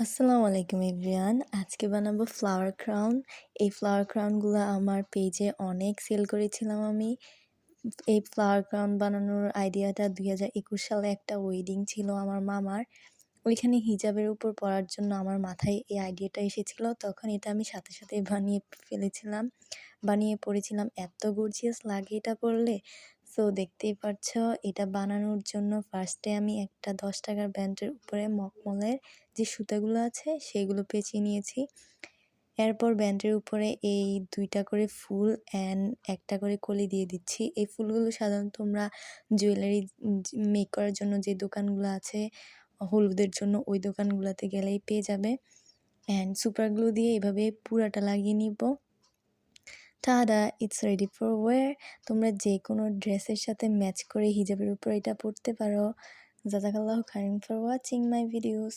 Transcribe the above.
আসসালামু আলাইকুম এভরিওয়ান। আজকে বানাবো ফ্লাওয়ার ক্রাউন এই ফ্লাওয়ার ক্রাউনগুলো আমার পেজে অনেক সেল করেছিলাম আমি। এই ফ্লাওয়ার ক্রাউন বানানোর আইডিয়াটা দুই হাজার একুশ সালে একটা ওয়েডিং ছিল আমার মামার। ওইখানে হিজাবের উপর পড়ার জন্য আমার মাথায় এই আইডিয়াটা এসেছিল। তখন এটা আমি সাথে সাথে বানিয়ে ফেলেছিলাম। বানিয়ে পড়েছিলাম এত গর্জিয়াস লাগে এটা পরলে। সো দেখতেই পাচ্ছ এটা বানানোর জন্য ফার্স্টে আমি একটা দশ টাকার ব্যান্ডের উপরে মকমলের যে সুতাগুলো আছে, সেগুলো পেঁচিয়ে নিয়েছি। এরপর ব্যান্ডের উপরে এই দুইটা করে ফুল অ্যান্ড একটা করে কলি দিয়ে দিচ্ছি। এই ফুলগুলো সাধারণত তোমরা জুয়েলারি মেক করার জন্য যে দোকানগুলো আছে, হলুদের জন্য ওই দোকানগুলোতে গেলেই পেয়ে যাবে। অ্যান্ড সুপারগুলো দিয়ে এভাবে পুরাটা লাগিয়ে নিব। Tada it's ready for war তোমরা যে কোনো ড্রেসের সাথে ম্যাচ করে হিজাবের উপর এটা পরতে পারো। জাজাকাল্লাহ খারিম ফর ওয়াচিং মাই ভিডিওস।